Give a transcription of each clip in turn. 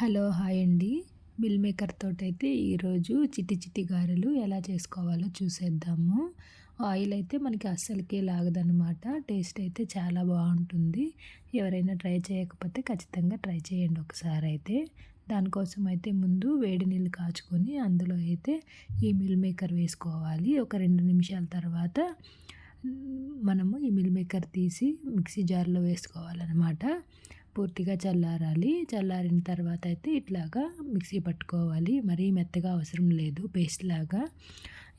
Hello hi అండి. Meal maker తోటి అయితే ఈరోజు చిట్టి చిట్టి గారెలు ఎలా చేసుకోవాలో చూసేద్దాము. ఆయిల్ అయితే మనకి అస్సలకే లాగదనమాట టేస్ట్ అయితే చాలా బాగుంటుంది. ఎవరైనా ట్రై చేయకపోతే ఖచ్చితంగా ట్రై చేయండి ఒకసారి అయితే. దానికోసం అయితే ముందు వేడి నీళ్ళు కాచుకొని అందులో అయితే ఈ మిల్ మేకర్ వేసుకోవాలి. ఒక రెండు నిమిషాల తర్వాత మనము ఈ మిల్ మేకర్ తీసి మిక్సీ జార్లో వేసుకోవాలన్నమాట. పూర్తిగా చల్లారాలి. చల్లారిన తర్వాత అయితే ఇట్లాగా మిక్సీ పట్టుకోవాలి. మరీ మెత్తగా అవసరం లేదు. పేస్ట్ లాగా.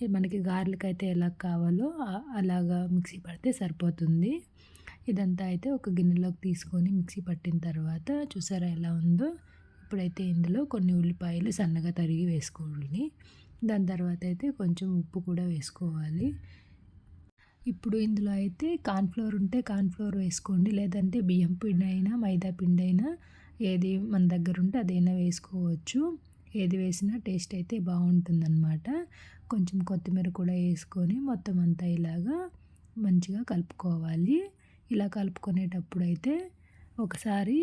మనకి గార్లిక్ అయితే ఎలా కావాలో అలాగా మిక్సీ పడితే సరిపోతుంది. ఇదంతా అయితే ఒక గిన్నెలోకి తీసుకొని మిక్సీ పట్టిన తర్వాత చూసారా ఎలా ఉందో? ఇప్పుడైతే ఇందులో కొన్ని ఉల్లిపాయలు సన్నగా తరిగి వేసుకోవాలి. దాని తర్వాత అయితే కొంచెం ఉప్పు కూడా వేసుకోవాలి. ఇప్పుడు ఇందులో అయితే కార్న్ఫ్లోర్ ఉంటే కార్న్ఫ్లోర్ వేసుకోండి. లేదంటే బియ్యం పిండి అయినా మైదా పిండి అయినా ఏది మన దగ్గర ఉంటే అదైనా వేసుకోవచ్చు. ఏది వేసినా టేస్ట్ అయితే బాగుంటుందన్నమాట. కొంచెం కొత్తిమీర కూడా వేసుకొని మొత్తం అంతా ఇలాగా మంచిగా కలుపుకోవాలి. ఇలా కలుపుకునేటప్పుడు అయితే ఒకసారి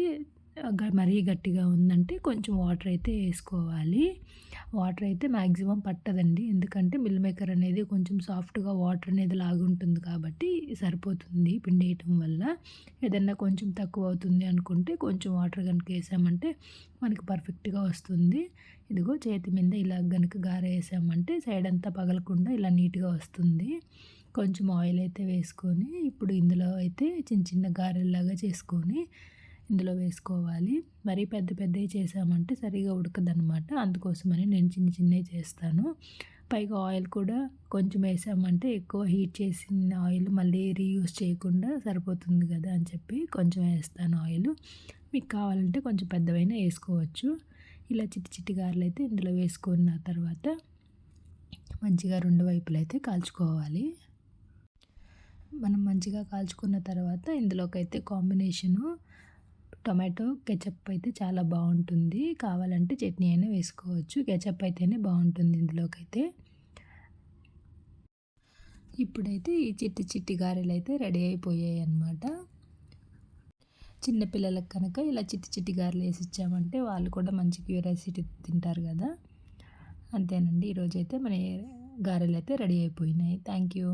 మరీ గట్టిగా ఉందంటే కొంచెం వాటర్ అయితే వేసుకోవాలి. వాటర్ అయితే మ్యాక్సిమం పట్టదండి. ఎందుకంటే మిల్ మేకర్ అనేది కొంచెం సాఫ్ట్గా వాటర్ అనేది లాగుంటుంది కాబట్టి సరిపోతుంది పిండి వేయటం వల్ల. ఏదన్నా కొంచెం తక్కువ అవుతుంది అనుకుంటే కొంచెం వాటర్ కనుక వేసామంటే మనకి పర్ఫెక్ట్గా వస్తుంది. ఇదిగో చేతి మీద ఇలా కనుక గార వేసామంటే సైడ్ అంతా పగలకుండా ఇలా నీట్గా వస్తుంది. కొంచెం ఆయిల్ అయితే వేసుకొని ఇప్పుడు ఇందులో అయితే చిన్న చిన్న గారెల్లాగా చేసుకొని ఇందులో వేసుకోవాలి. మరీ పెద్ద పెద్దవి చేసామంటే సరిగా ఉడకదనమాట అందుకోసమని నేను చిన్న చిన్నవి చేస్తాను. పైగా ఆయిల్ కూడా కొంచెం వేసామంటే ఎక్కువ హీట్ చేసిన ఆయిల్ మళ్ళీ రీయూస్ చేయకుండా సరిపోతుంది కదా అని చెప్పి కొంచెం వేస్తాను ఆయిల్. మీకు కావాలంటే కొంచెం పెద్దవైనా వేసుకోవచ్చు. ఇలా చిట్టి చిట్టి గారెలు అయితే ఇందులో వేసుకున్న తర్వాత మంచిగా రెండు వైపులు అయితే కాల్చుకోవాలి. మనం మంచిగా కాల్చుకున్న తర్వాత ఇందులోకి అయితే కాంబినేషను టొమాటో కెచప్ అయితే చాలా బాగుంటుంది. కావాలంటే చట్నీ అయినా వేసుకోవచ్చు. కెచప్ అయితేనే బాగుంటుంది ఇందులోకైతే. ఇప్పుడైతే ఈ చిట్టి చిట్టి గారెలు అయితే రెడీ అయిపోయాయి అన్నమాట. చిన్నపిల్లలకు కనుక ఇలా చిట్టి చిట్టి గారెలు వేసి ఇచ్చామంటే వాళ్ళు కూడా మంచి క్యూరియాసిటీ తింటారు కదా. అంతేనండి. ఈరోజైతే మన గారెలు అయితే రెడీ అయిపోయినాయి. Thank you.